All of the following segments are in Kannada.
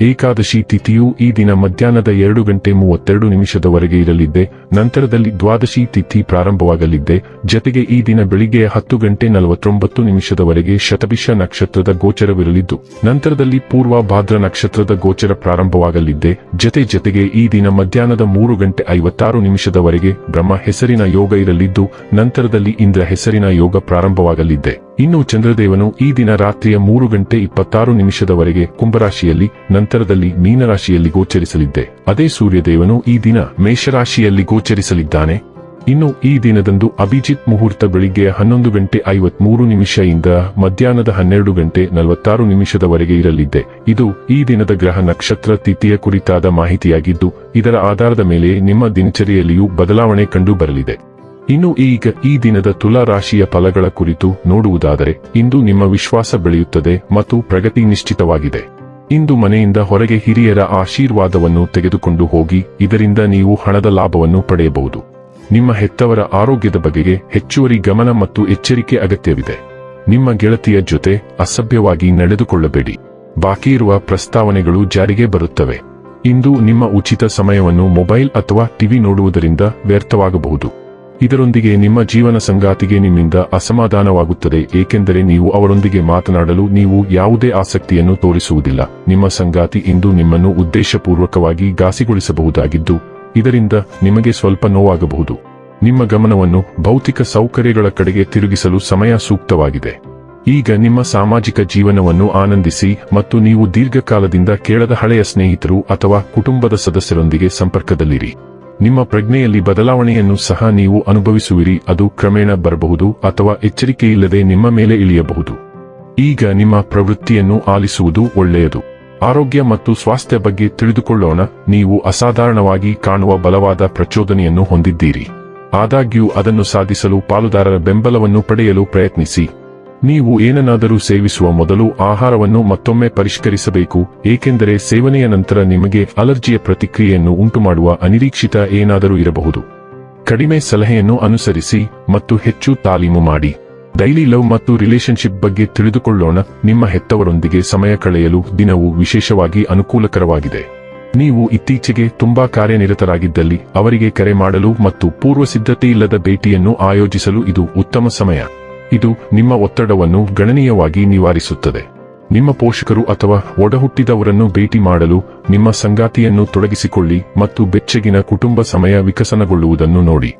ಏಕಾದಶಿ ತಿಥಿಯು ಈ ದಿನ ಮಧ್ಯಾಹ್ನದ ಎರಡು ಗಂಟೆ ಮೂವತ್ತೆರಡು ನಿಮಿಷದವರೆಗೆ ಇರಲಿದ್ದೆ, ನಂತರದಲ್ಲಿ ದ್ವಾದಶಿ ತಿಥಿ ಪ್ರಾರಂಭವಾಗಲಿದ್ದೆ, ಜತೆಗೆ ಈ ದಿನ ಬೆಳಿಗ್ಗೆ ಹತ್ತು ಗಂಟೆ ನಲವತ್ತೊಂಬತ್ತು ನಿಮಿಷದವರೆಗೆ ಶತಭಿಷ ನಕ್ಷತ್ರದ ಗೋಚರವಿರಲಿದ್ದು, ನಂತರದಲ್ಲಿ ಪೂರ್ವ ಭಾದ್ರ ನಕ್ಷತ್ರದ ಗೋಚರ ಪ್ರಾರಂಭವಾಗಲಿದ್ದೆ, ಜತೆ ಜತೆಗೆ ಈ ದಿನ ಮಧ್ಯಾಹ್ನದ ಮೂರು ಗಂಟೆ ಐವತ್ತಾರು ನಿಮಿಷದವರೆಗೆ ಬ್ರಹ್ಮ ಹೆಸರಿನ ಯೋಗ ಇರಲಿದ್ದು, ನಂತರದಲ್ಲಿ ಇಂದ್ರ ಹೆಸರಿನ ಯೋಗ ಪ್ರಾರಂಭವಾಗಲಿದ್ದೆ. ಇನ್ನು ಚಂದ್ರದೇವನು ಈ ದಿನ ರಾತ್ರಿಯ ಮೂರು ಗಂಟೆ ಇಪ್ಪತ್ತಾರು ನಿಮಿಷದವರೆಗೆ ಕುಂಭರಾಶಿಯಲ್ಲಿ, ನಂತರದಲ್ಲಿ ಮೀನರಾಶಿಯಲ್ಲಿ ಗೋಚರಿಸಲಿದ್ದೆ. ಅದೇ ಸೂರ್ಯದೇವನು ಈ ದಿನ ಮೇಷರಾಶಿಯಲ್ಲಿ ಗೋಚರಿಸಲಿದ್ದಾನೆ. ಇನ್ನು ಈ ದಿನದಂದು ಅಭಿಜಿತ್ ಮುಹೂರ್ತ ಬೆಳಿಗ್ಗೆ ಹನ್ನೊಂದು ಗಂಟೆ ಐವತ್ಮೂರು ನಿಮಿಷದಿಂದ ಮಧ್ಯಾಹ್ನದ ಹನ್ನೆರಡು ಗಂಟೆ ನಲವತ್ತಾರು ನಿಮಿಷದವರೆಗೆ ಇರಲಿದ್ದೆ. ಇದು ಈ ದಿನದ ಗ್ರಹ ನಕ್ಷತ್ರ ತಿಥಿಯ ಕುರಿತಾದ ಮಾಹಿತಿಯಾಗಿದ್ದು, ಇದರ ಆಧಾರದ ಮೇಲೆ ನಿಮ್ಮ ದಿನಚರಿಯಲ್ಲಿಯೂ ಬದಲಾವಣೆ ಕಂಡು ಬರಲಿದೆ ಇನ್ನು ಈಗ ಈ ದಿನದ ತುಲಾ ರಾಶಿಯ ಫಲಗಳ ಕುರಿತು ನೋಡುವುದಾದರೆ, ಇಂದು ನಿಮ್ಮ ವಿಶ್ವಾಸ ಬೆಳೆಯುತ್ತದೆ ಮತ್ತು ಪ್ರಗತಿ ನಿಶ್ಚಿತವಾಗಿದೆ. ಇಂದು ಮನೆಯಿಂದ ಹೊರಗೆ ಹಿರಿಯರ ಆಶೀರ್ವಾದವನ್ನು ತೆಗೆದುಕೊಂಡು ಹೋಗಿ, ಇದರಿಂದ ನೀವು ಹಣದ ಲಾಭವನ್ನು ಪಡೆಯಬಹುದು. ನಿಮ್ಮ ಹೆತ್ತವರ ಆರೋಗ್ಯದ ಬಗೆಗೆ ಹೆಚ್ಚುವರಿ ಗಮನ ಮತ್ತು ಎಚ್ಚರಿಕೆ ಅಗತ್ಯವಿದೆ. ನಿಮ್ಮ ಗೆಳತಿಯ ಜೊತೆ ಅಸಭ್ಯವಾಗಿ ನಡೆದುಕೊಳ್ಳಬೇಡಿ. ಬಾಕಿ ಇರುವ ಪ್ರಸ್ತಾವನೆಗಳು ಜಾರಿಗೆ ಬರುತ್ತವೆ. ಇಂದು ನಿಮ್ಮ ಉಚಿತ ಸಮಯವನ್ನು ಮೊಬೈಲ್ ಅಥವಾ ಟಿವಿ ನೋಡುವುದರಿಂದ ವ್ಯರ್ಥವಾಗಬಹುದು. ಇದರೊಂದಿಗೆ ನಿಮ್ಮ ಜೀವನ ಸಂಗಾತಿಗೆ ನಿಮ್ಮಿಂದ ಅಸಮಾಧಾನವಾಗುತ್ತದೆ, ಏಕೆಂದರೆ ನೀವು ಅವರೊಂದಿಗೆ ಮಾತನಾಡಲು ನೀವು ಯಾವುದೇ ಆಸಕ್ತಿಯನ್ನು ತೋರಿಸುವುದಿಲ್ಲ. ನಿಮ್ಮ ಸಂಗಾತಿ ಇಂದು ನಿಮ್ಮನ್ನು ಉದ್ದೇಶಪೂರ್ವಕವಾಗಿ ಘಾಸಿಗೊಳಿಸಬಹುದಾಗಿದ್ದು, ಇದರಿಂದ ನಿಮಗೆ ಸ್ವಲ್ಪ ನೋವಾಗಬಹುದು. ನಿಮ್ಮ ಗಮನವನ್ನು ಭೌತಿಕ ಸೌಕರ್ಯಗಳ ಕಡೆಗೆ ತಿರುಗಿಸಲು ಸಮಯ ಸೂಕ್ತವಾಗಿದೆ. ಈಗ ನಿಮ್ಮ ಸಾಮಾಜಿಕ ಜೀವನವನ್ನು ಆನಂದಿಸಿ ಮತ್ತು ನೀವು ದೀರ್ಘಕಾಲದಿಂದ ಕೇಳದ ಹಳೆಯ ಸ್ನೇಹಿತರು ಅಥವಾ ಕುಟುಂಬದ ಸದಸ್ಯರೊಂದಿಗೆ ಸಂಪರ್ಕದಲ್ಲಿರಿ. ನಿಮ್ಮ ಪ್ರಜ್ಞೆಯಲ್ಲಿ ಬದಲಾವಣೆಯನ್ನು ಸಹ ನೀವು ಅನುಭವಿಸುವಿರಿ, ಅದು ಕ್ರಮೇಣ ಬರಬಹುದು ಅಥವಾ ಎಚ್ಚರಿಕೆಯಿಲ್ಲದೆ ನಿಮ್ಮ ಮೇಲೆ ಇಳಿಯಬಹುದು. ಈಗ ನಿಮ್ಮ ಪ್ರವೃತ್ತಿಯನ್ನು ಆಲಿಸುವುದು ಒಳ್ಳೆಯದು. ಆರೋಗ್ಯ ಮತ್ತು ಸ್ವಾಸ್ಥ್ಯ ಬಗ್ಗೆ ತಿಳಿದುಕೊಳ್ಳೋಣ, ನೀವು ಅಸಾಧಾರಣವಾಗಿ ಕಾಣುವ ಬಲವಾದ ಪ್ರಚೋದನೆಯನ್ನು ಹೊಂದಿದ್ದೀರಿ. ಆದಾಗ್ಯೂ ಅದನ್ನು ಸಾಧಿಸಲು ಪಾಲುದಾರರ ಬೆಂಬಲವನ್ನು ಪಡೆಯಲು ಪ್ರಯತ್ನಿಸಿ. ನೀವು ಏನನ್ನಾದರೂ ಸೇವಿಸುವ ಮೊದಲು ಆಹಾರವನ್ನು ಮತ್ತೊಮ್ಮೆ ಪರಿಷ್ಕರಿಸಬೇಕು, ಏಕೆಂದರೆ ಸೇವನೆಯ ನಂತರ ನಿಮಗೆ ಅಲರ್ಜಿಯ ಪ್ರತಿಕ್ರಿಯೆಯನ್ನು ಉಂಟುಮಾಡುವ ಅನಿರೀಕ್ಷಿತ ಏನಾದರೂ ಇರಬಹುದು. ಕಡಿಮೆ ಸಲಹೆಯನ್ನು ಅನುಸರಿಸಿ ಮತ್ತು ಹೆಚ್ಚು ತಾಲೀಮು ಮಾಡಿ. ಡೈಲಿ ಲವ್ ಮತ್ತು ರಿಲೇಶನ್ಶಿಪ್ ಬಗ್ಗೆ ತಿಳಿದುಕೊಳ್ಳೋಣ, ನಿಮ್ಮ ಹೆತ್ತವರೊಂದಿಗೆ ಸಮಯ ಕಳೆಯಲು ದಿನವು ವಿಶೇಷವಾಗಿ ಅನುಕೂಲಕರವಾಗಿದೆ. ನೀವು ಇತ್ತೀಚೆಗೆ ತುಂಬಾ ಕಾರ್ಯನಿರತರಾಗಿದ್ದಲ್ಲಿ, ಅವರಿಗೆ ಕರೆ ಮಾಡಲು ಮತ್ತು ಪೂರ್ವ ಸಿದ್ಧತೆಯಿಲ್ಲದ ಭೇಟಿಯನ್ನು ಆಯೋಜಿಸಲು ಇದು ಉತ್ತಮ ಸಮಯ. ಇದು ನಿಮ್ಮ ಒತ್ತಡವನ್ನು ಗಣನೀಯವಾಗಿ ನಿವಾರಿಸುತ್ತದೆ. ನಿಮ್ಮ ಪೋಷಕರು ಅಥವಾ ಒಡಹುಟ್ಟಿದವರನ್ನು ಭೇಟಿ ಮಾಡಲು ನಿಮ್ಮ ಸಂಗಾತಿಯನ್ನು ತೊಡಗಿಸಿಕೊಳ್ಳಿ ಮತ್ತು ಬೆಚ್ಚಗಿನ ಕುಟುಂಬ ಸಮಯ ವಿಕಸನಗೊಳ್ಳುವುದನ್ನು ನೋಡಿ.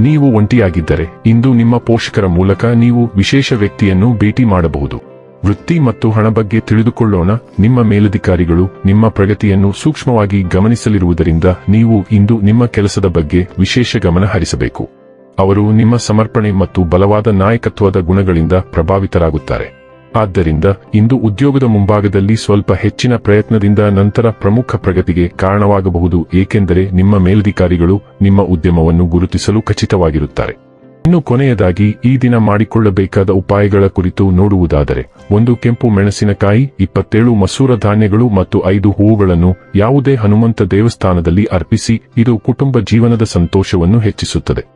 ನೀವು ಒಂಟಿಯಾಗಿದ್ದರೆ ಇಂದು ನಿಮ್ಮ ಪೋಷಕರ ಮೂಲಕ ನೀವು ವಿಶೇಷ ವ್ಯಕ್ತಿಯನ್ನು ಭೇಟಿ ಮಾಡಬಹುದು. ವೃತ್ತಿ ಮತ್ತು ಹಣ ಬಗ್ಗೆ ತಿಳಿದುಕೊಳ್ಳೋಣ. ನಿಮ್ಮ ಮೇಲಧಿಕಾರಿಗಳು ನಿಮ್ಮ ಪ್ರಗತಿಯನ್ನು ಸೂಕ್ಷ್ಮವಾಗಿ ಗಮನಿಸಲಿರುವುದರಿಂದ ನೀವು ಇಂದು ನಿಮ್ಮ ಕೆಲಸದ ಬಗ್ಗೆ ವಿಶೇಷ ಗಮನ ಹರಿಸಬೇಕು. ಅವರು ನಿಮ್ಮ ಸಮರ್ಪಣೆ ಮತ್ತು ಬಲವಾದ ನಾಯಕತ್ವದ ಗುಣಗಳಿಂದ ಪ್ರಭಾವಿತರಾಗುತ್ತಾರೆ. ಆದ್ದರಿಂದ, ಇಂದು ಉದ್ಯೋಗದ ಮುಂಭಾಗದಲ್ಲಿ ಸ್ವಲ್ಪ ಹೆಚ್ಚಿನ ಪ್ರಯತ್ನದಿಂದ ನಂತರ ಪ್ರಮುಖ ಪ್ರಗತಿಗೆ ಕಾರಣವಾಗಬಹುದು, ಏಕೆಂದರೆ ನಿಮ್ಮ ಮೇಲಧಿಕಾರಿಗಳು ನಿಮ್ಮ ಉದ್ಯಮವನ್ನು ಗುರುತಿಸಲು ಖಚಿತವಾಗಿರುತ್ತಾರೆ. ಇನ್ನು ಕೊನೆಯದಾಗಿ, ಈ ದಿನ ಮಾಡಿಕೊಳ್ಳಬೇಕಾದ ಉಪಾಯಗಳ ಕುರಿತು ನೋಡುವುದಾದರೆ, ಒಂದು ಕೆಂಪು ಮೆಣಸಿನಕಾಯಿ, ಇಪ್ಪತ್ತೇಳು ಮಸೂರ ಧಾನ್ಯಗಳು ಮತ್ತು ಐದು ಹೂವುಗಳನ್ನು ಯಾವುದೇ ಹನುಮಂತ ದೇವಸ್ಥಾನದಲ್ಲಿ ಅರ್ಪಿಸಿ, ಇದು ಕುಟುಂಬ ಜೀವನದ ಸಂತೋಷವನ್ನು ಹೆಚ್ಚಿಸುತ್ತದೆ.